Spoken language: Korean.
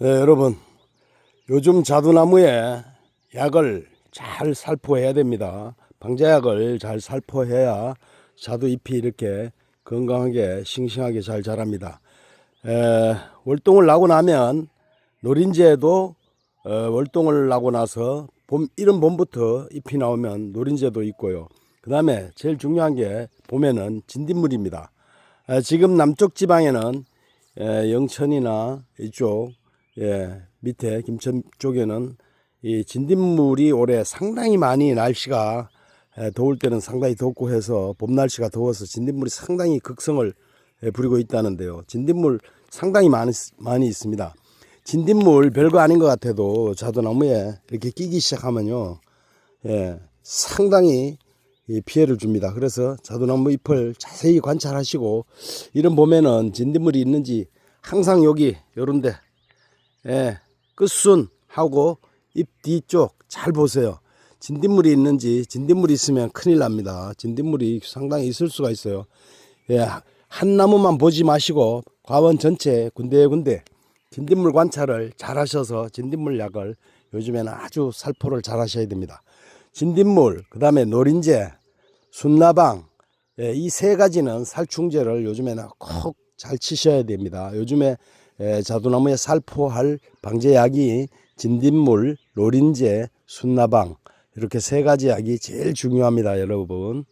네, 여러분. 요즘 자두나무에 약을 잘 살포해야 됩니다. 방제약을 잘 살포해야 자두 잎이 이렇게 건강하게 싱싱하게 잘 자랍니다. 에, 월동을 나고 나면 노린재도 어, 월동을 나고 나서 봄 이른 봄부터 잎이 나오면 노린재도 있고요. 그 다음에 제일 중요한 게 봄에는 진딧물입니다. 에, 지금 남쪽 지방에는 에, 영천이나 이쪽 예, 밑에 김천 쪽에는 이 진딧물이 올해 상당히 많이 날씨가 에, 더울 때는 상당히 덥고 해서 봄 날씨가 더워서 진딧물이 상당히 극성을 에, 부리고 있다는데요. 진딧물 상당히 많이, 많이 있습니다. 진딧물 별거 아닌 것 같아도 자두나무에 이렇게 끼기 시작하면요. 예, 상당히 이 피해를 줍니다. 그래서 자두나무 잎을 자세히 관찰하시고 이런 봄에는 진딧물이 있는지 항상 여기 요런데 예, 끝순하고 잎 뒤쪽 잘 보세요. 진딧물이 있는지 진딧물이 있으면 큰일 납니다. 진딧물이 상당히 있을 수가 있어요. 예, 한 나무만 보지 마시고 과원 전체 군데군데 진딧물 관찰을 잘 하셔서 진딧물 약을 요즘에는 아주 살포를 잘 하셔야 됩니다. 진딧물, 그 다음에 노린재, 순나방, 예, 이 세 가지는 살충제를 요즘에는 꼭 잘 치셔야 됩니다. 요즘에 예, 자두나무에 살포할 방제약이 진딧물, 노린재, 순나방 이렇게 세 가지 약이 제일 중요합니다, 여러분.